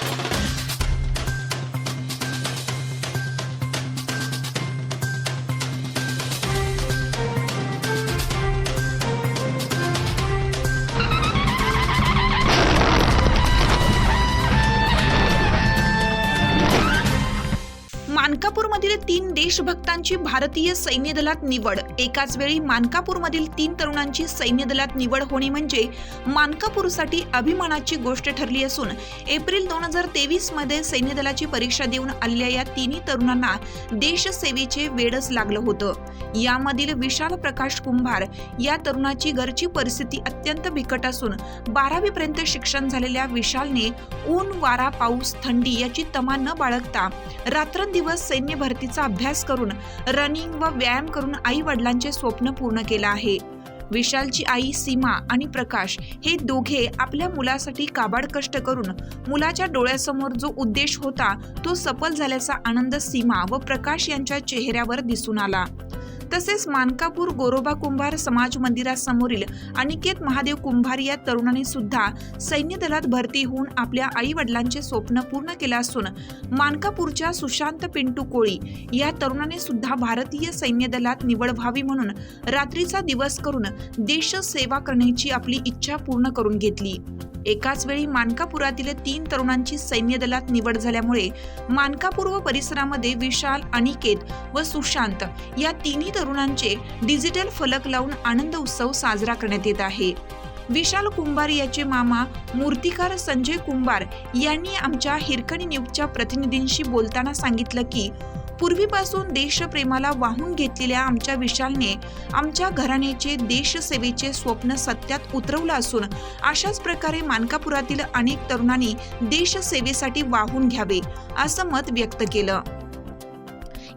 Thank you. मानकापूरमधील तीन देशभक्तांची भारतीय सैन्य दलात निवड. एकाच वेळी मानकापूरमधील तीन तरुणांची सैन्य दलात निवड होणे म्हणजे मानकापूरसाठी अभिमानाची गोष्ट ठरली असून एप्रिल दोन हजार तेवीसमध्ये सैन्य दलाची परीक्षा देऊन आलेल्या या तिन्ही तरुणांना देशसेवेचे वेडच लागलं होतं. यामधील विशाल प्रकाश कुंभार या तरुणाची घरची परिस्थिती अत्यंत बिकट असून बारावीपर्यंत शिक्षण झालेल्या विशालने ऊन वारा पाऊस थंडी याची तमा न बाळगता रात्रंदिवस सैन्य भरतीचा अभ्यास करून रनिंग व व्यायाम करून आई वडिलांचे स्वप्न पूर्ण केलं आहे. विशालची आई सीमा आणि प्रकाश हे दोघे आपल्या मुलासाठी काबाड कष्ट करून मुलाच्या डोळ्यासमोर जो उद्देश होता तो सफल झाल्याचा आनंद सीमा व प्रकाश यांच्या चेहऱ्यावर दिसून आला. तसेच मानकापूर गोरोबा कुंभार समाज मंदिरासमोरील अनिकेत महादेव कुंभार या तरुणाने सुद्धा सैन्य दलात भरती होऊन आपल्या आई वडिलांचे स्वप्न पूर्ण केलं असून मानकापूरच्या सुशांत पिंटू कोळी या तरुणाने सुद्धा भारतीय सैन्य दलात निवड व्हावी म्हणून रात्रीचा दिवस करून देश सेवा करण्याची आपली इच्छा पूर्ण करून घेतली. एकाच वेळी मानकापुरातील तीन तरुणांची सैन्य दलात निवड झाल्यामुळे मानकापूर व परिसरामध्ये विशाल अनिकेत व सुशांत या तिन्ही तरुणांचे डिजिटल फलक लावून आनंद उत्सव साजरा करण्यात येत आहे. विशाल कुंभार याचे मामा मूर्तिकार संजय कुंभार यांनी आमच्या हिरकणी न्यूजच्या प्रतिनिधींशी बोलताना सांगितलं की पूर्वीपासून देशप्रेमाला वाहून घेतलेल्या आमच्या विशालने आमच्या घराण्याचे देशसेवेचे स्वप्न सत्यात उतरवलं असून अशाच प्रकारे मानकापुरातील अनेक तरुणांनी देशसेवेसाठी वाहून घ्यावे असं मत व्यक्त केलं.